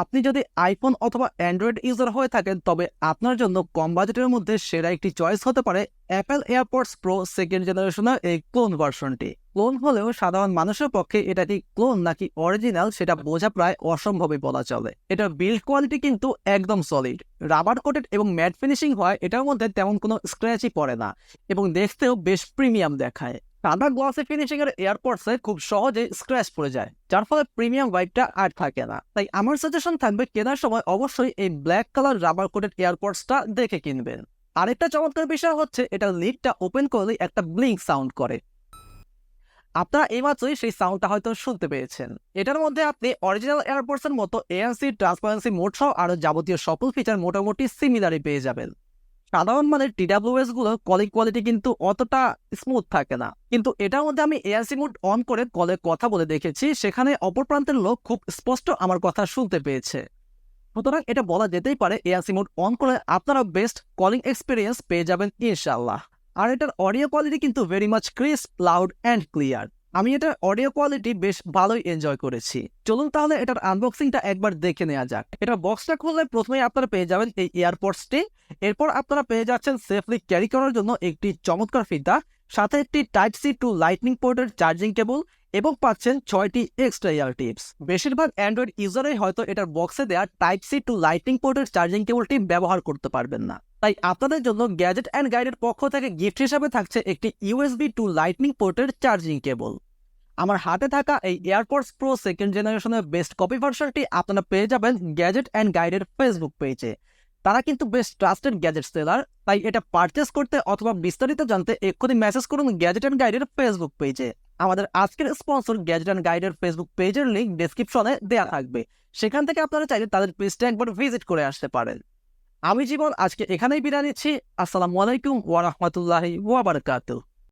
আপনি যদি আইফোন অথবা অ্যান্ড্রয়েড ইউজার হয়ে থাকেন, তবে আপনার জন্য কম বাজেটের মধ্যে সেরা একটি চয়েস হতে পারে অ্যাপেল এয়ারপডস প্রো সেকেন্ড জেনারেশনের এই ক্লোন ভার্সনটি ক্লোন হলেও সাধারণ মানুষের পক্ষে এটা কি ক্লোন নাকি অরিজিনাল সেটা বোঝা প্রায় অসম্ভবই বলা চলে। এটার বিল্ড কোয়ালিটি কিন্তু একদম সলিড রাবার কোটেড এবং ম্যাট ফিনিশিং হয়, এটার মধ্যে তেমন কোনো স্ক্র্যাচই পড়ে না এবং দেখতেও বেশ প্রিমিয়াম দেখায়। সাদা গ্লাসে ফিনিশিং এর এয়ারপডসে খুব সহজে স্ক্র্যাচ পড়ে যায়, যার ফলে প্রিমিয়াম ভাইবটা আর থাকে না। তাই আমার সাজেশন থাকবে কেনার সময় অবশ্যই এই ব্ল্যাক কালার রাবার কোটেড এয়ারপডসটা দেখে কিনবেন। আরেকটা চমৎকার বিষয় হচ্ছে এটার লিডটা ওপেন করলে একটা ব্লিঙ্ক সাউন্ড করে। আপনারা এইমাত্রই সেই সাউন্ডটা হয়তো শুনতে পেয়েছেন। এটার মধ্যে আপনি অরিজিনাল এয়ারপোর্টসের মতো এএনসি ট্রান্সপারেন্সি মোড সহ আরও যাবতীয় সকল ফিচার মোটামুটি সিমিলারই পেয়ে যাবেন। সাধারণ মানের টিডাব্লিউএসগুলো কলিং কোয়ালিটি কিন্তু অতটা স্মুথ থাকে না। কিন্তু এটার মধ্যে আমি এআরসি মোড অন করে কলে কথা বলে দেখেছি, সেখানে অপর প্রান্তের লোক খুব স্পষ্ট আমার কথা শুনতে পেয়েছে। সুতরাং এটা বলা যেতেই পারে এআরসি মোড অন করে আপনারা বেস্ট কলিং এক্সপিরিয়েন্স পেয়ে যাবেন ইনশাল্লাহ আর এটার অডিও কোয়ালিটি কিন্তু very much crisp loud and clear আমি এটার অডিও কোয়ালিটি বেশ ভালোই এনজয় করেছি। চলুন তাহলে এটার আনবক্সিংটা একবার দেখে নেওয়া যাক। এটা বক্সটা খুললে প্রথমেই আপনারা পেয়ে যাবেন এই এয়ারপোর্টসটি এরপর আপনারা পেয়ে যাচ্ছেন সেফলি ক্যারি করার জন্য একটি চমৎকার ফিতা সাথে একটি টাইপ সি টু লাইটনিং পোর্টের চার্জিং কেবল এবং পাচ্ছেন ছয়টি এক্সট্রা ইয়ার টিপস বেশিরভাগ অ্যান্ড্রয়েড ইউজারই হয়তো এটার বক্সে দেওয়া টাইপ সি টু লাইটনিং পোর্টের চার্জিং কেবলটি ব্যবহার করতে পারবেন না। তাই আপনাদের জন্য গ্যাজেট অ্যান্ড গাইডের পক্ষ থেকে গিফট হিসাবে থাকছে একটি ইউএসবি টু লাইটনিং পোর্টের চার্জিং কেবল আমার হাতে থাকা এই এয়ারপোর্টস প্রো সেকেন্ড জেনারেশনের বেস্ট কপি ভার্সনটি আপনারা পেয়ে যাবেন গ্যাজেট অ্যান্ড গাইডের ফেসবুক পেজে তারা কিন্তু বেশ ট্রাস্টেড গ্যাজেট সেলার তাই এটা পারচেস করতে অথবা বিস্তারিত জানতে এক্ষুনি মেসেজ করুন গ্যাজেট অ্যান্ড গাইডের ফেসবুক পেজে আমাদের আজকের স্পন্সর গ্যাজেট অ্যান্ড গাইডের ফেসবুক পেজের লিঙ্ক ডেসক্রিপশনে দেওয়া থাকবে। সেখান থেকে আপনারা চাইলে তাদের পেজটা একবার ভিজিট করে আসতে পারেন। আমি জীবন, আজকে এখানেই বিদায় নিচ্ছি। আসসালামু আলাইকুম ওয়া রাহমাতুল্লাহি ওয়া বারাকাতুহু।